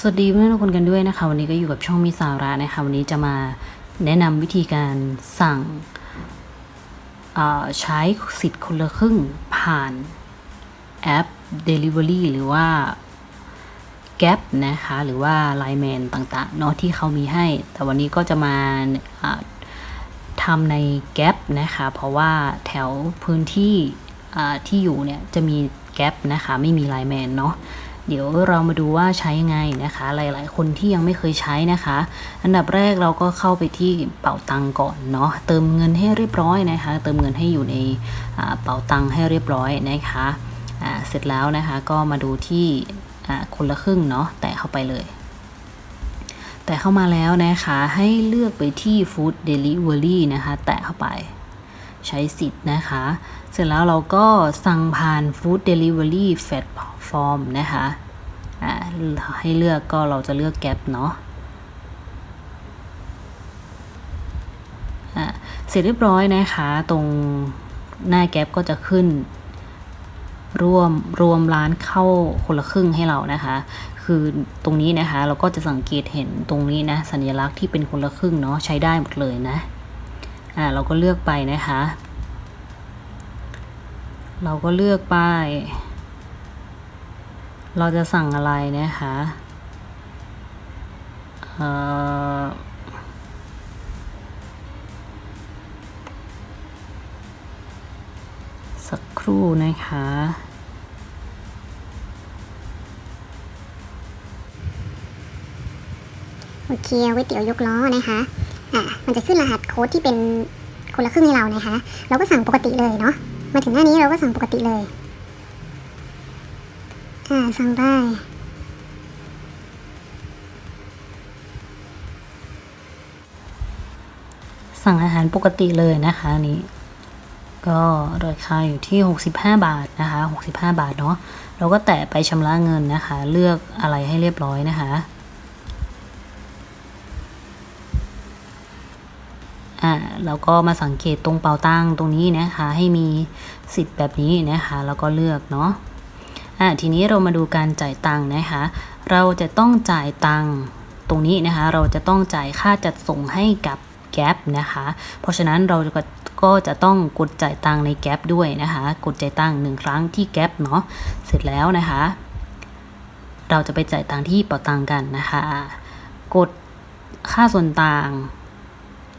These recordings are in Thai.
สวัสดีเพื่อนๆทุกคนกันด้วยนะคะ วันนี้ก็อยู่กับช่องมีสาระนะคะ วันนี้จะมาแนะนำวิธีการสั่งใช้สิทธิ์คนละครึ่งผ่านแอป Delivery หรือว่า Gap นะคะ หรือว่า Line Man ต่างๆเนาะที่เขามีให้ แต่วันนี้ก็จะมาทำใน Gap นะคะ เพราะว่าแถวพื้นที่ที่อยู่เนี่ยจะมี Gap นะคะ ไม่มี Line Man เนาะ เดี๋ยวเรามาดูว่าใช้ยังไงนะคะ หลายๆ คนที่ยังไม่เคยใช้นะคะ อันดับแรกเราก็เข้าไปที่เป๋าตังก่อนเนาะเติมเงินให้เรียบร้อยนะคะ เติมเงินให้อยู่ในเป๋าตังให้เรียบร้อยนะคะเสร็จแล้วนะคะก็มาดูที่คนละครึ่งเนาะแตะเข้าไปเลยแต่เข้ามาแล้วนะคะให้เลือกไปที่ Food Delivery นะคะ แตะเข้าไป ใช้สิทธิ์นะคะ เสร็จแล้วเราก็สั่งผ่าน Food Delivery Platform นะคะ อ่าให้เลือกก็เราจะเลือกแก๊ปเนาะอ่าเสร็จเรียบร้อยนะคะ ตรงหน้าแก๊ปก็จะขึ้นรวมรวมร้านเข้าคนละครึ่งให้เรานะคะ คือตรงนี้นะคะ เราก็จะสังเกตเห็นตรงนี้นะสัญลักษณ์ที่เป็นคนละครึ่งเนาะใช้ได้หมดเลยนะอ่าเราก็เลือกไปนะคะ เราก็เลือกไป เราจะสั่งอะไรนะคะสักครู่นะคะ โอเคก๋วยเตี๋ยวยกล้อนะคะ อ่ามันจะขึ้นรหัสโค้ดที่เป็นคนละครึ่งให้เรานะคะ เราก็สั่งปกติเลยเนาะ มาถึงหน้านี้เราก็สั่งปกติเลย อ่าสั่งได้สั่งอาหารปกติเลยนะคะนี้ ก็ราคาอยู่ที่ 65 บาทนะคะ 65 บาทเนาะเราก็แตะไปชำระเงินนะคะ เลือกอะไรให้เรียบร้อยนะคะอ่าแล้วก็มาสังเกตตรงเป๋าตังตรงนี้นะคะ ให้มีสิทธิ์แบบนี้นะคะ แล้วก็เลือกเนาะ อ่าทีนี้เรามาดูการจ่ายตังค์นะคะ เราจะต้องจ่ายตังค์ตรงนี้นะคะ เราจะต้องจ่ายค่าจัดส่งให้กับแก๊ปนะคะ เพราะฉะนั้นเราก็ก็จะต้องกดจ่ายตังค์ในแก๊ปด้วยนะคะ กดจ่ายตังค์หนึ่งครั้งที่แก๊ปเนาะ เสร็จแล้วนะคะ เราจะไปจ่ายตังค์ที่เป๋าตังค์กันนะคะ กดค่าส่วนต่าง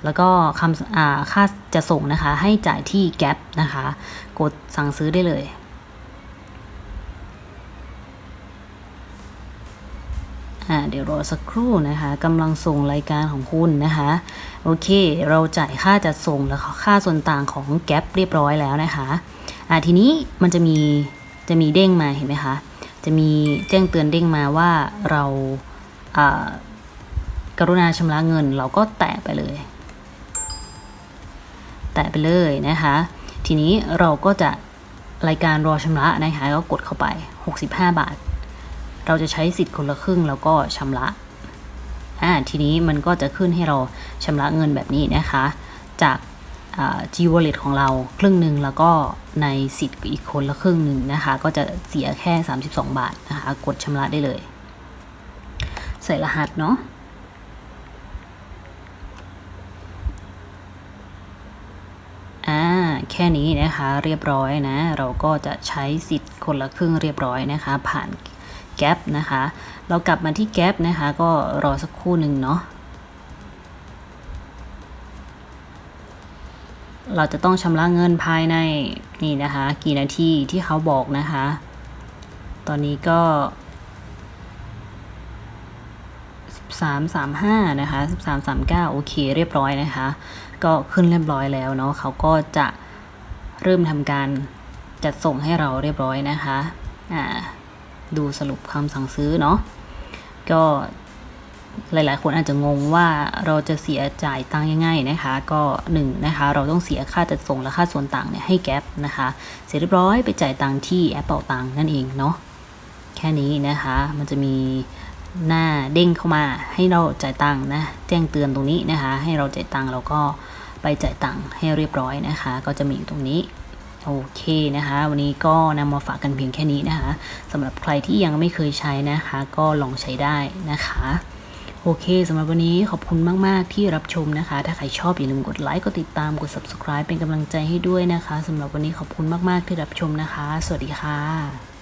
แล้วก็คำอ่าค่าจะส่งนะคะ ให้จ่ายที่แก๊ปนะคะ กดสั่งซื้อได้เลย เดี๋ยวรอสักครู่นะคะกำลังส่งรายการของคุณนะคะ โอเค เราจ่ายค่าจัดส่งแล้วค่าส่วนต่างของแก๊ปเรียบร้อยแล้วนะคะอ่าทีนี้มันจะมีจะมีเด้งมาเห็นไหมคะ จะมีแจ้งเตือนเด้งมาว่าเราอ่ากรุณาชำระเงินเราก็แตะไปเลย แตะไปเลยนะคะ ทีนี้เราก็จะรายการรอชำระนะคะก็กดเข้าไป 65 บาท เราจะใช้สิทธิ์คนละครึ่งแล้วก็ชำระอ่าทีนี้มันก็จะขึ้นให้เราชำระเงินแบบนี้นะคะ จากอ G Wallet ของเราครึ่งหนึ่งแล้วก็ในสิทธิ์อีกคนละครึ่งหนึ่งนะคะ ก็จะเสียแค่ 32 บาทนะคะ กดชำระได้เลย ใส่รหัสเนาะแค่นี้นะคะเรียบร้อยนะ เราก็จะใช้สิทธิ์คนละครึ่งเรียบร้อยนะคะ ผ่าน แก๊ปนะคะ เรากลับมาที่แก๊ปนะคะ ก็รอสักครู่หนึ่งเนาะเราจะต้องชำระเงินภายในนี่นะคะ กี่นาทีที่เขาบอกนะคะ ตอนนี้ก็1335นะคะ1339โอเคเรียบร้อยนะคะ ก็ขึ้นเรียบร้อยแล้วเนาะเขาก็จะเริ่มทำการจัดส่งให้เราเรียบร้อยนะคะ อ่า ดูสรุปคำสั่งซื้อเนาะก็หลาย ๆ คนอาจจะงงว่าเราจะเสียจ่ายตังยังไงนะคะ ก็หนึ่งนะคะ เราต้องเสียค่าจัดส่งและค่าส่วนต่างเนี่ยให้แก๊ปนะคะ เสร็จเรียบร้อยไปจ่ายตังที่แอปเป่าตังนั่นเองเนาะแค่นี้นะคะ มันจะมีหน้าเด้งเข้ามาให้เราจ่ายตังนะ แจ้งเตือนตรงนี้นะคะ ให้เราจ่ายตังเราก็ไปจ่ายตังให้เรียบร้อยนะคะ ก็จะมีอยู่ตรงนี้ โอเคนะคะ วันนี้ก็นำมาฝากกันเพียงแค่นี้นะคะสำหรับใครที่ยังไม่เคยใช้นะคะ ก็ลองใช้ได้นะคะโอเคสำหรับวันนี้ขอบคุณมาก ๆ ที่รับชมนะคะ ถ้าใครชอบอย่าลืมกดไลค์กดติดตามกด subscribe เป็นกำลังใจให้ด้วยนะคะสำหรับวันนี้ขอบคุณมาก ๆ ที่รับชมนะคะ สวัสดีค่ะ